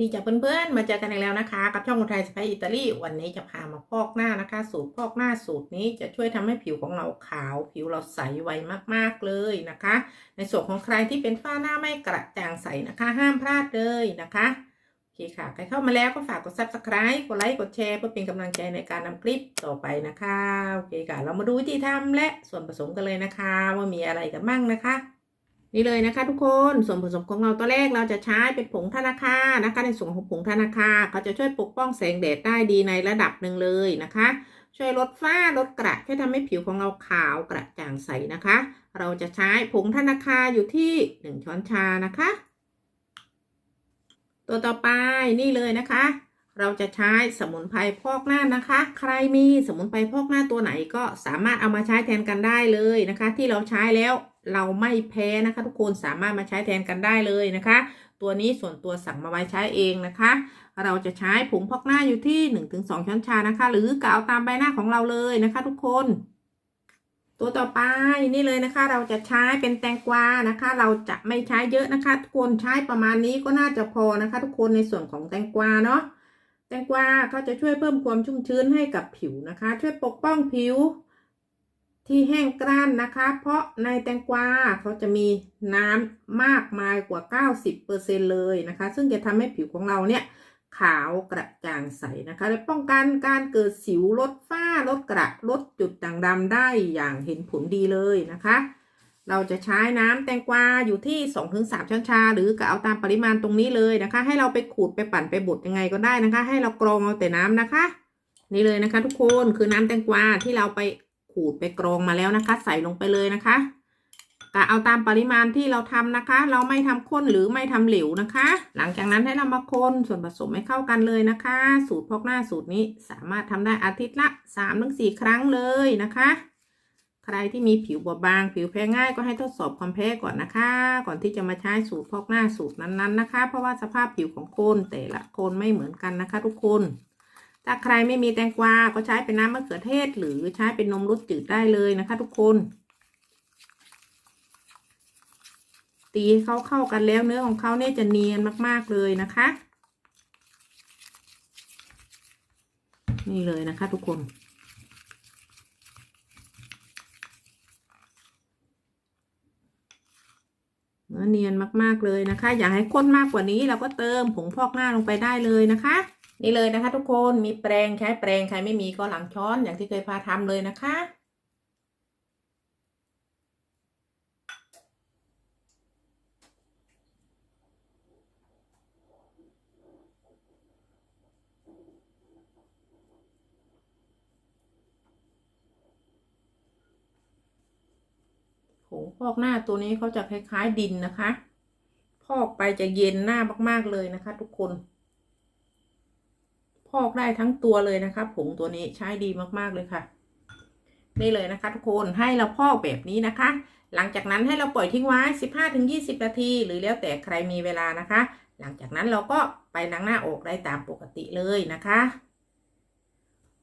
ดีจ้ะเพื่อนๆ มาเจอกันอีกแล้วนะคะ กับช่องคนไทยสไปอิตาลีวันนี้จะพามาพอกหน้านะคะ สูตรพอกหน้าสูตรนี้จะช่วยทำให้ผิวของเราขาว ผิวเราใสไวมากๆเลยนะคะ ในส่วนของใครที่เป็นฝ้าหน้าไม่กระจ่างใสนะคะ ห้ามพลาดเลยนะคะโอเคค่ะ ใครเข้ามาแล้วก็ฝากกด subscribe กดไลค์กดแชร์เพื่อเป็นกำลังใจในการนำคลิปต่อไปนะคะโอเคค่ะ เรามาดูวิธีทำและส่วนผสมกันเลยนะคะ ว่ามีอะไรกันบ้างนะคะ นี่เลยนะคะทุกคนส่วนผสมของเราตัวแรกเราจะใช้เป็นผงธนาคานะคะ ในส่วนของผงธนาคาเขาจะช่วยปกป้องแสงแดดได้ดีในระดับหนึ่งเลยนะคะ ช่วยลดฝ้าลดกระช่วยทำให้ผิวของเราขาวกระจ่างใสนะคะ เราจะใช้ผงธนาคาอยู่ที่1ช้อนชานะคะ ตัวต่อไปนี่เลยนะคะเราจะใช้สมุนไพรพอกหน้านะคะ ใครมีสมุนไพรพอกหน้าตัวไหนก็สามารถเอามาใช้แทนกันได้เลยนะคะ ที่เราใช้แล้ว เราไม่แพ้นะคะ ทุกคนสามารถมาใช้แทนกันได้เลยนะคะ ตัวนี้ส่วนตัวสั่งมาไว้ใช้เองนะคะ เราจะใช้ผงพอกหน้าอยู่ที่ 1-2 ช้อนชานะคะ หรือกาวตามใบหน้าของเราเลยนะคะ ทุกคน ตัวต่อไปนี่เลยนะคะ เราจะใช้เป็นแตงกวานะคะ เราจะไม่ใช้เยอะนะคะ ทุกคนใช้ประมาณนี้ก็น่าจะพอนะคะ ทุกคนในส่วนของแตงกวาเนาะแตงกวาก็จะช่วยเพิ่มความชุ่มชื้นให้กับผิวนะคะ ช่วยปกป้องผิว ที่แห้งกร้านนะคะ เพราะในแตงกวาเขาจะมีน้ำมากมายกว่า 90%เลยนะคะ ซึ่งจะทำให้ผิวของเราเนี่ยขาวกระจ่างใสนะคะและป้องกันการเกิดสิวลดฝ้าลดกระลดจุดด่างดำได้อย่างเห็นผลดีเลยนะคะ เราจะใช้น้ำแตงกวาอยู่ที่ 2-3 ช้อนชา หรือก็เอาตามปริมาณตรงนี้เลยนะคะ ให้เราไปขูดไปปั่นไปบดยังไงก็ได้นะคะ ให้เรากรองเอาแต่น้ำนะคะ นี่เลยนะคะ ทุกคนคือน้ำแตงกวาที่เราไป ขูดไปกรองมาแล้วนะคะ ใส่ลงไปเลยนะคะกะเอาตามปริมาณที่เราทำนะคะ เราไม่ทำข้นหรือไม่ทำเหลวนะคะ หลังจากนั้นให้เรามาคนส่วนผสมให้เข้ากันเลยนะคะ สูตรพอกหน้าสูตรนี้สามารถทำได้อาทิตย์ละ3-4 ครั้งเลยนะคะ ใครที่มีผิวบอบบาง ผิวแพ้ง่ายก็ให้ทดสอบความแพ้ก่อนนะคะ ก่อนที่จะมาใช้สูตรพอกหน้าสูตรนั้นๆนะคะ เพราะว่าสภาพผิวของคนแต่ละคนไม่เหมือนกันนะคะ ทุกคน ถ้าใครไม่มีแตงกวา ก็ใช้เป็นน้ำมะเขือเทศ หรือใช้เป็นนมรสจืดได้เลยนะคะทุกคน ตีเขาเข้ากันแล้วเนื้อของเขาเนี่ยจะเนียนมากๆเลยนะคะ นี่เลยนะคะทุกคนเนื้อเนียนมากๆเลยนะคะ อยากให้ข้นมากกว่านี้เราก็เติมผงพอกหน้าลงไปได้เลยนะคะ นี่เลยนะคะ ทุกคนมีแปรงใช้แปรงใครไม่มีก็หลังช้อนอย่างที่เคยพาทำเลยนะคะ ผงพอกหน้าตัวนี้เขาจะคล้าย ๆ ดินนะคะ พอกไปจะเย็นหน้ามากๆเลยนะคะ ทุกคน พอกได้ทั้งตัวเลยนะคะผงตัวนี้ใช้ดีมากๆเลยค่ะ นี่เลยนะคะ ทุกคนให้เราพอกแบบนี้นะคะ หลังจากนั้นให้เราปล่อยทิ้งไว้ 15-20 นาที หรือแล้วแต่ใครมีเวลานะคะ หลังจากนั้นเราก็ไปล้างหน้าอกได้ตามปกติเลยนะคะ